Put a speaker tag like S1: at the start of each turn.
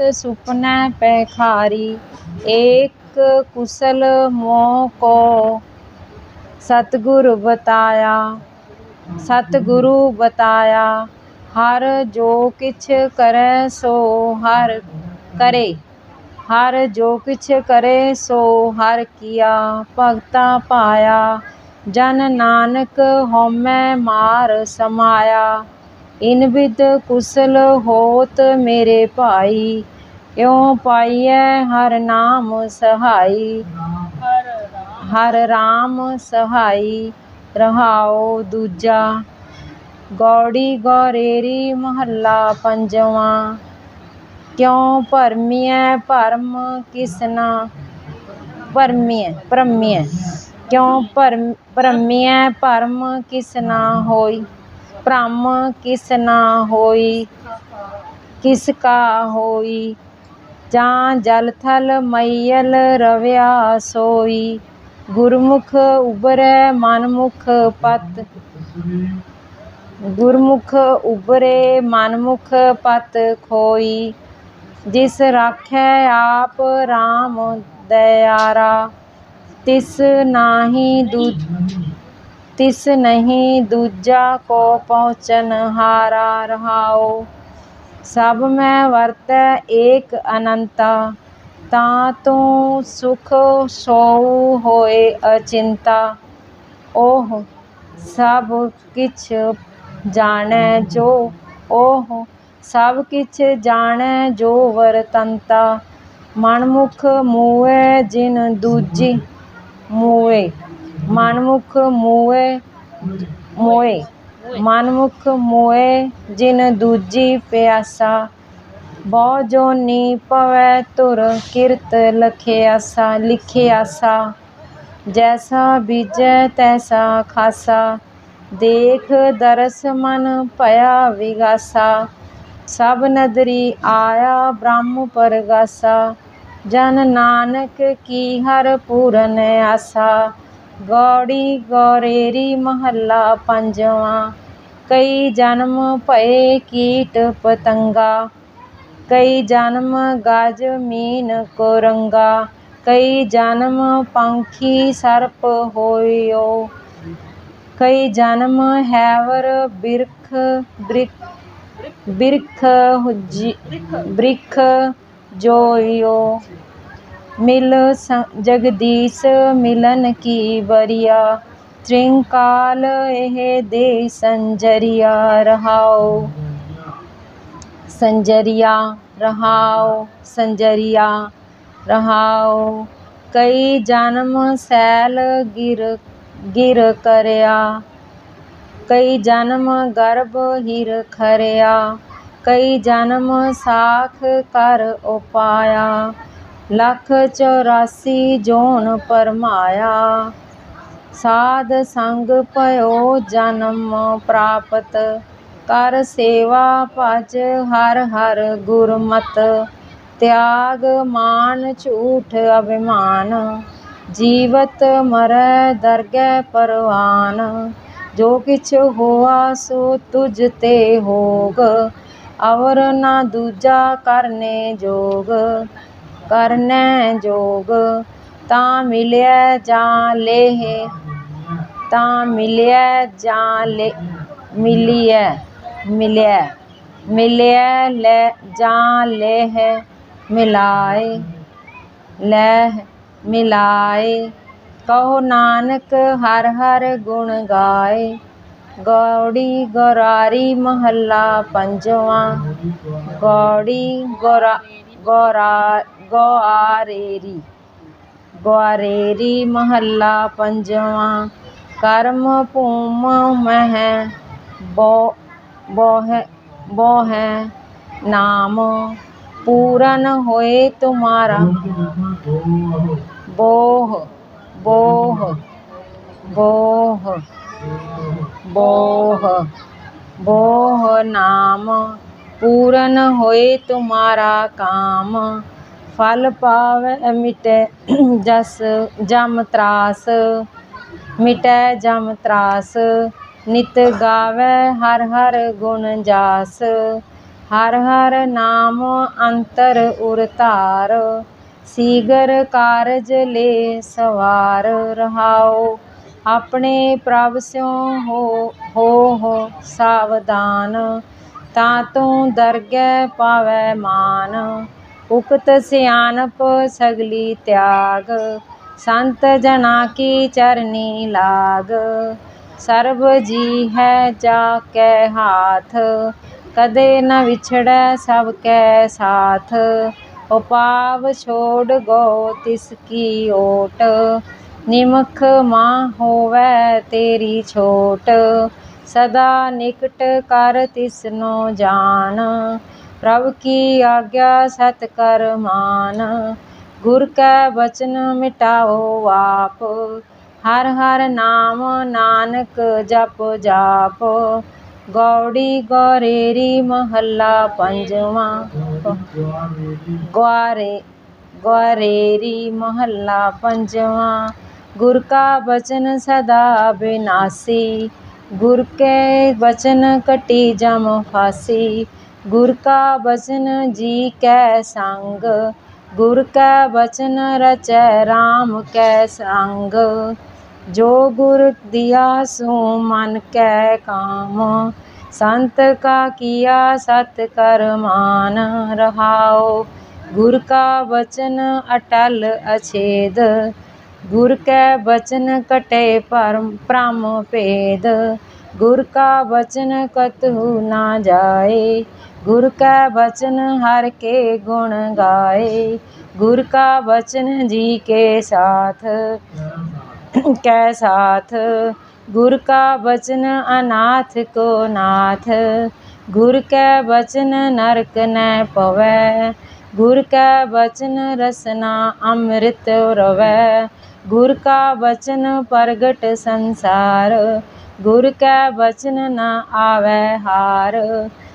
S1: ਰਾਤ ਸੁਪਨੈ ਪੈਖਾਰੀ, ਏਕ ਕੁਸਲ ਮੋਹ ਕੋ। ਸਤਿਗੁਰ ਬਤਾਇਆ, ਸਤਿਗੁਰੂ ਬਤਾਇਆ, ਹਰ ਜੋ ਕਿਛ ਕਰੈ ਸੋ ਹਰ ਕਰੇ। ਹਰ ਜੋ ਕਿਛ ਕਰੇ ਸੋ ਹਰ ਕੀਆ, ਭਗਤਾ ਪਾਇਆ, ਜਨ ਨਾਨਕ ਹਉਮੈ ਮਾਰ ਸਮਾਇਆ। ਇਨਬਿਦ ਕੁਸਲ ਹੋਤ ਮੇਰੇ ਭਾਈ ਇਉ ਪਾਈਐ ਹਰ ਨਾਮ ਸਹਾਈ? ਹਰ ਰਾਮ ਸਹਾਈ ਰਹਾਉ ਦੂਜਾ। ਗੌੜੀ ਗੌਰੇਰੀ ਮਹੱਲਾ ਪੰਜਵਾਂ। ਕਿਉ ਭਰਮੀਐ ਭਰਮ ਕਿਸਨਾ? ਭਰਮੀਐ ਭਰਮੀਐ। ਕਿਉ ਭਰਮ, ਭਰਮੀਐ ਭਰਮ ਕਿਸਨਾ ਹੋਈ? ਭ੍ਰਮ ਕਿਸ ਨਾ ਹੋਈ, ਕਿਸ ਕਾ ਹੋਈ, ਜਾਂ ਜਲ ਥਲ ਮਈਲ ਰਵਿਆ ਸੋਈ। ਗੁਰਮੁਖ ਉਬਰੈ ਮਨਮੁਖ ਪਤ, ਗੁਰਮੁਖ ਉਬਰੇ ਮਨਮੁਖ ਪਤ ਖੋਈ। ਜਿਸ ਰਾਖੈ ਆਪ RAM ਦਇਆਰਾ, ਤਿਸ ਨਾਹੀ ਦੂ ਤਿਸ ਨਹੀਂ ਦੂਜਾ ਕੋ ਪਹੁੰਚਨ ਹਾਰਾ ਰਹਾਉ। ਸਭ ਮੈਂ ਵਰਤੈ ਏਕ ਅਨੰਤਾ, ਤਾਂ ਤੂੰ ਸੁਖ ਸੋਊ ਹੋਏ ਅਚਿੰਤਾ। ਓਹ ਸਭ ਕਿਛ ਜਾਣੈ ਜੋ, ਓਹ ਸਭ ਕਿਛ ਜਾਣੈ ਜੋ ਵਰਤੰਤਾ। ਮਨਮੁਖ ਮੂਹੈ ਜਿਨ ਦੂਜੀ ਮੂਹੇ ਮਨਮੁਖ ਮੂਹੇ ਮੋਏ, ਮਨਮੁਖ ਮੋਏ ਜਿਨ ਦੂਜੀ ਪਿਆਸਾ, ਬਹੁ ਜੋ ਜੋਨੀ ਪਵੈ ਤੁਰ ਕਿਰਤ ਲਖਿਆਸਾ, ਲਿਖਿਆਸਾ, ਜੈਸਾ ਬੀਜੈ ਤੈਸਾ ਖਾਸਾ, ਦੇਖ ਦਰਸ ਮਨ ਭਇਆ ਵਿਗਾਸਾ, ਸਭ ਨਦਰੀ ਆਇਆ ਬ੍ਰਹਮ ਪਰਗਾਸਾ, ਜਨ ਨਾਨਕ ਕੀ ਹਰ ਪੂਰਨ ਆਸਾ ਗੌੜੀ ਗੌਰੇਰੀ ਮਹੱਲਾ ਪੰਜਵਾਂ। ਕਈ ਜਨਮ ਭਏ ਕੀਟ ਪਤੰਗਾ, ਕਈ ਜਨਮ ਗਜ ਮੀਨ ਕੁਰੰਗਾ, ਕਈ ਜਨਮ ਪੰਖੀ ਸਰਪ ਹੋਇਓ, ਕਈ ਜਨਮ ਹੈਵਰ ਬਿਰਖ ਬਿਰਖ, ਬ੍ਰਿਖ ਜੋਇਓ। ਮਿਲ ਸ, ਜਗਦੀਸ਼ ਮਿਲਨ ਕੀ ਬਰੀਆ ਤ੍ਰਿੰਕਾਲ ਇਹ ਦੇ ਸੰਜਰੀਆ ਰਹਾਉ। ਸੰਜਰੀਆ ਰਹਾਉ ਸੰਜਰੀਆ ਰਹਾਉ। ਕਈ ਜਨਮ ਸੈਲ ਗਿਰ ਗਿਰ ਕਰਿਆ। ਕਈ ਜਨਮ ਗਰਭ ਹਿਰ ਖਰਿਆ। ਕਈ ਜਨਮ ਸਾਖ ਕਰ ਉਪਾਇਆ। ਲੱਖ ਚੌਰਾਸੀ ਜੋਨ ਪਰਮਾਇਆ। ਸਾਧ ਸੰਗ ਭਇਓ ਜਨਮ ਪ੍ਰਾਪਤ। ਕਰ ਸੇਵਾ ਭਜ ਹਰ ਹਰ ਗੁਰਮਤ। ਤਿਆਗ ਮਾਨ ਝੂਠ ਅਭਿਮਾਨ। ਜੀਵਤ ਮਰੈ ਦਰਗਹਿ ਪਰਵਾਨ। ਜੋ ਕਿਛ ਹੋਆ ਸੋ ਤੁਝ ਤੇ ਹੋਗ। ਅਵਰ ਨਾ ਦੂਜਾ ਕਰਨੇ ਜੋਗ। ਕਰਨੈ ਜੋਗ, ਤਾਂ ਮਿਲਿਆ ਜਾਂ ਲੇਹ, ਤਾਂ ਮਿਲਿਆ ਜਾਂ ਲੇ ਮਿਲਿਆ ਮਿਲਿਆ ਮਿਲਿਆ ਲੈ ਜਾਂ ਲੇਹ, ਮਿਲਾਏ ਲੈ ਮਿਲਾਏ। ਕਹੋ ਨਾਨਕ ਹਰ ਹਰ ਗੁਣ ਗਾਏ, ਗੌੜੀ ਗੌਰਾਰੀ ਮਹੱਲਾ ਪੰਜਵਾਂ, ਗੌੜੀ ਗੌਰਾ ਗੌਰਾ ਗੌਆਰੇਰੀ ਗੌਆਰੇਰੀ ਮਹੱਲਾ ਪੰਜਵਾਂ। ਕਰਮ ਭੂਮ ਮਹਿ ਬੋ, ਬੋਹਿ ਬੋਹਿ ਨਾਮ। ਪੂਰਨ ਹੋਏ ਤੁਮਾਰਾ। ਬੋਹ ਬੋਹ ਬੋਹ ਬੋਹ ਬੋਹ ਨਾਮ। ਪੂਰਨ ਹੋਏ ਤੁਮਾਰਾ ਕਾਮ। ਫਲ ਪਾਵੈ, ਮਿਟੈ ਜਸ ਜਮ ਤਰਾਸ, ਮਿਟੈ ਜਮ ਤਰਾਸ, ਨਿਤ ਗਾਵੈ ਹਰ ਹਰ ਗੁਣ ਜਾਸ, ਹਰ ਹਰ ਨਾਮ ਅੰਤਰ ਉਰ ਧਾਰ, ਸੀਗਰ ਕਾਰਜ ਲੈ ਸਵਾਰ ਰਹਾਓ ਆਪਣੇ ਪ੍ਰਭ ਸਿਉ ਹੋ ਹੋ ਸਾਵਧਾਨ, ਤਾਂ ਤੂੰ ਦਰਗਹਿ ਪਾਵੈ ਮਾਨ। ਉਕਤ ਸਿਆਣਪ ਸਗਲੀ ਤਿਆਗ, ਸੰਤ ਜਨਾ ਕੀ ਚਰਨੀ ਲਾਗ। ਸਰਬ ਜੀ ਹੈ ਜਾ ਕੈ ਹਾਥ, ਕਦੇ ਨ ਵਿਛੜੈ ਸਭ ਕੈ ਸਾਥ। ਉਪਾਵ ਛੋੜ ਗੋ ਤਿਸ ਕੀ ਓਟ, ਨਿਮਖ ਮਾਂ ਹੋਵੈ ਤੇਰੀ ਛੋਟ। ਸਦਾ ਨਿਕਟ ਕਰ ਤਿਸਨੋ ਜਾਣ ਪ੍ਰਭ ਕੀ ਆਗਿਆ ਸਤ ਕਰ ਮਾਨ, ਗੁਰ ਕੈ ਬਚਨ ਮਿਟਾਓ ਆਪ। ਹਰ ਹਰ ਨਾਮ ਨਾਨਕ ਜਪ ਜਾਪ, ਗੌੜੀ ਗੌਰੇਰੀ ਮਹੱਲਾ ਪੰਜਵਾਂ। ਗੁਆਰੇ, ਗੁਆਰੇਰੀ ਮਹੱਲਾ ਪੰਜਵਾਂ। ਗੁਰ ਕਾ ਬਚਨ ਸਦਾ ਬਿਨਾਸੀ, ਗੁਰ ਕੇ ਬਚਨ ਕਟੀ ਜਮ ਫਾਸੀ। ਗੁਰ ਕਾ ਬਚਨ ਜੀ ਕੈ ਸੰਗ, ਗੁਰ ਕੈ ਬਚਨ ਰਚੈ RAM ਕੈ ਸੰਗ। ਜੋ ਗੁਰ ਦਿਆ ਸੋ ਮਨ ਕੈ ਕਾਮ, ਸੰਤ ਕਾ ਕੀਆ ਸਤ ਕਰ ਮਾਨ ਰਹਾਉ। ਗੁਰ ਕਾ ਬਚਨ ਅਟਲ ਅਛੇਦ, ਗੁਰ ਕੈ ਬਚਨ ਕਟੇ ਪਰਮ ਭ੍ਰਮ ਭੇਦ। ਗੁਰ ਕਾ ਬਚਨ ਕਤਹੁ ਨਾ ਜਾਏ ਗੁਰ ਕੈ ਬਚਨ ਹਰ ਕੇ ਗੁਣ ਗਾਏ, ਗੁਰ ਕਾ ਬਚਨ ਜੀ ਕੇ ਸਾਥ, ਕੈ ਸਾਥ, ਗੁਰ ਕਾ ਬਚਨ ਅਨਾਥ ਕੋ ਨਾਥ, ਗੁਰ ਕੈ ਬਚਨ ਨਰਕ ਨੈ ਪਵੈ, ਗੁਰ ਕੈ ਬਚਨ ਰਸਨਾ ਅੰਮ੍ਰਿਤ ਰਵੈ, ਗੁਰ ਕਾ ਬਚਨ ਪ੍ਰਗਟ ਸੰਸਾਰ, ਗੁਰ ਕੈ ਬਚਨ ਨ ਆਵੈ ਹਾਰ